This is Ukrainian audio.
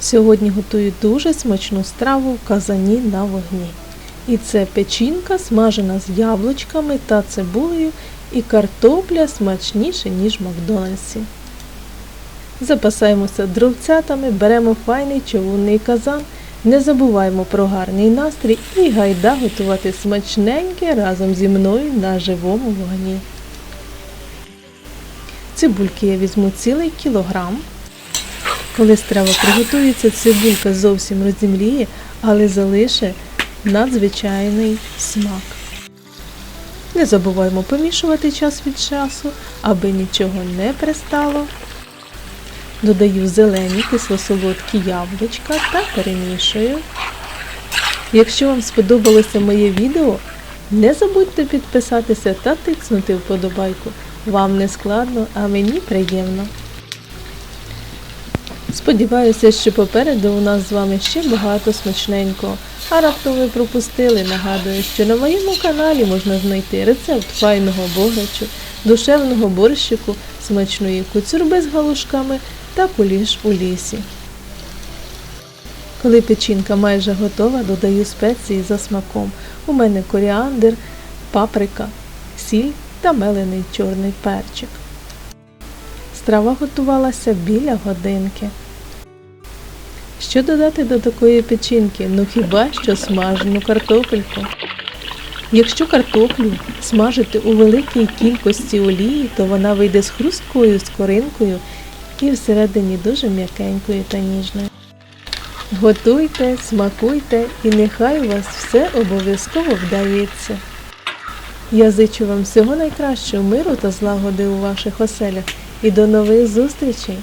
Сьогодні готую дуже смачну страву в казані на вогні. І це печінка, смажена з яблучками та цибулею, і картопля смачніше, ніж в Макдональдсі. Запасаємося дровцятами, беремо файний човунний казан, не забуваємо про гарний настрій і гайда готувати смачненьке разом зі мною на живому вогні. Цибульки я візьму цілий кілограм. Коли страва приготується, цибулька зовсім розімліє, але залише надзвичайний смак. Не забуваємо помішувати час від часу, аби нічого не пристало. Додаю зелені кисло-солодкі яблучка та перемішую. Якщо вам сподобалося моє відео, не забудьте підписатися та тицнути вподобайку. Вам не складно, а мені приємно. Сподіваюся, що попереду у нас з вами ще багато смачненького. А раптом ви пропустили, нагадую, що на моєму каналі можна знайти рецепт файного бограчу, душевного борщику, смачної куцюрби з галушками та куліш у лісі. Коли печінка майже готова, додаю спеції за смаком. У мене коріандр, паприка, сіль та мелений чорний перчик. Страва готувалася біля годинки. Що додати до такої печінки? Ну хіба що смажену картопельку. Якщо картоплю смажити у великій кількості олії, то вона вийде з хрусткою скоринкою і всередині дуже м'якенькою та ніжною. Готуйте, смакуйте і нехай у вас все обов'язково вдається. Я зичу вам всього найкращого миру та злагоди у ваших оселях і до нових зустрічей!